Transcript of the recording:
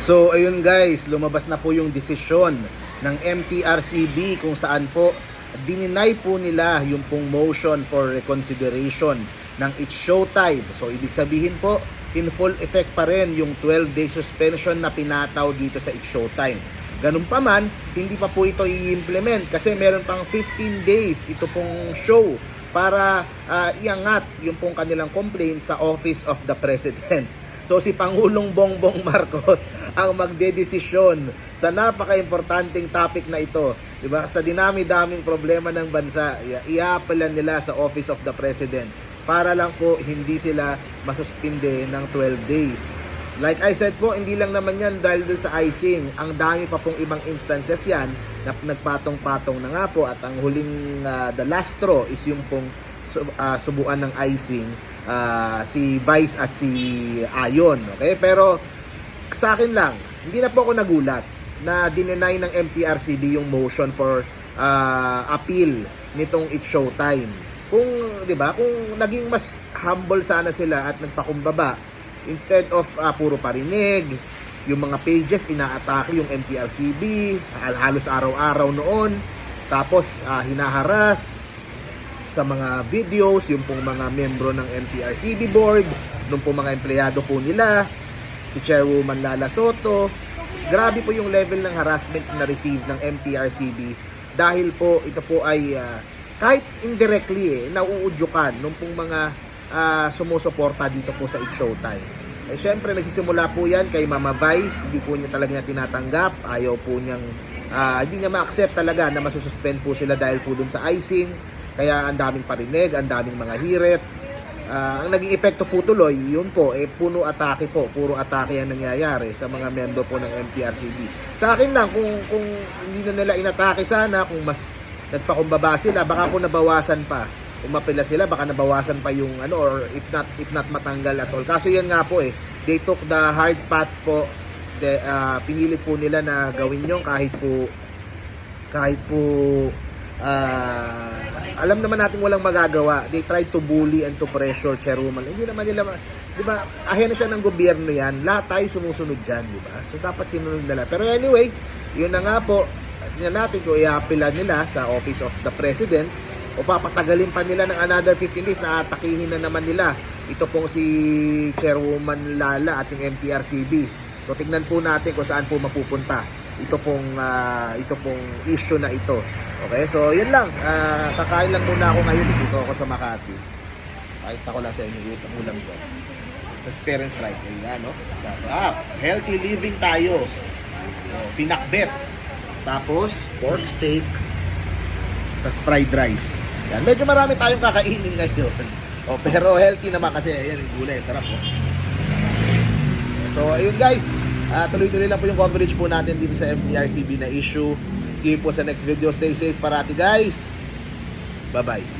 So ayun guys, lumabas na po yung desisyon ng MTRCB kung saan po dininay po nila yung pong motion for reconsideration ng It's Showtime. So ibig sabihin po, in full effect pa rin yung 12 day suspension na pinataw dito sa It's Showtime. Ganun pa man, hindi pa po ito i-implement kasi meron pang 15 days ito pong show para ah, iangat yung pong kanilang complaint sa Office of the President. So si Pangulong Bongbong Marcos ang magdedesisyon sa napaka-importanting topic na ito. 'Di ba? Sa dinami-daming problema ng bansa, i- iaapalan nila sa Office of the President para lang po hindi sila masuspinde ng 12 days. Like I said po, hindi lang naman yan dahil doon sa icing. Ang dami pa pong ibang instances yan na nagpatong-patong na nga po at ang huling ah, the last straw is yung pong ah, subuan ng icing ah, si Vice at si Ayon. Okay? Pero sa akin lang, hindi na po ako nagulat na dinenay ng MTRCB yung motion for ah, appeal nitong It's Showtime. Kung, 'di ba, kung naging mas humble sana sila at nagpakumbaba instead of ah, puro parinig, yung mga pages inaatake yung MTRCB hal- halos araw-araw noon tapos ah, hinaharas sa mga videos, yung pong mga membro ng MTRCB board, nung pong mga empleyado po nila, si Chairwoman Lala Soto. Grabe po yung level ng harassment na receive ng MTRCB dahil po ito po ay ah, kahit indirectly eh, nauudyukan nung pong mga ah, sumusuporta dito po sa It's Showtime. Eh, syempre, nagsisimula po yan kay Mama Vice, hindi po niya talaga niya tinatanggap, ayaw po niyang, ah, hindi niya ma-accept talaga na masususpend po sila dahil po dun sa icing, kaya ang daming parinig, ang daming mga hirit. Ah, ang naging epekto po tuloy, yun po, eh, puno atake po, puro atake ang nangyayari sa mga member po ng MTRCB. Sa akin lang, kung, kung hindi na nila inatake sana, kung mas nagpakumbaba sila, baka po nabawasan pa. Kung mapila sila, baka nabawasan pa yung ano, or if not, if not matanggal at all. Kaso yan nga po eh, they took the hard path po, de, ah, pinilit po nila na gawin yung kahit po kahit po ah, alam naman natin walang magagawa. They tried to bully and to pressure Chairwoman. Hindi naman nila, di ba, ahena siya ng gobyerno yan. Lahat tayo sumusunod dyan, di ba? So, dapat sinunod nila. Pero anyway, yun na nga po. Tingnan natin kung i-appeal nila sa Office of the President o papatagalin pa nila ng another 15 days na atakihin na naman nila ito pong si Chairwoman Lala at yung MTRCB. So tingnan po natin kung saan po mapupunta ito pong ah, ito pong issue na ito. Okay? So yun lang. Ah, kakain lang muna ako ngayon dito ako sa Makati. Kahit ako lang sa inyo yung ulam ko. Sa spare and strike. Ayan, no? Sa, ah, healthy living tayo. Oh, pinakbet. Tapos, pork steak. Tapos fried rice. Yan. Medyo marami tayong kakainin ngayon. Oh, pero healthy naman kasi ayan, yung gulay, sarap oh. So, ayun guys. Ah, tuloy-tuloy lang po yung coverage po natin dito sa MTRCB na issue. See you po sa next video. Stay safe parati guys. Bye-bye.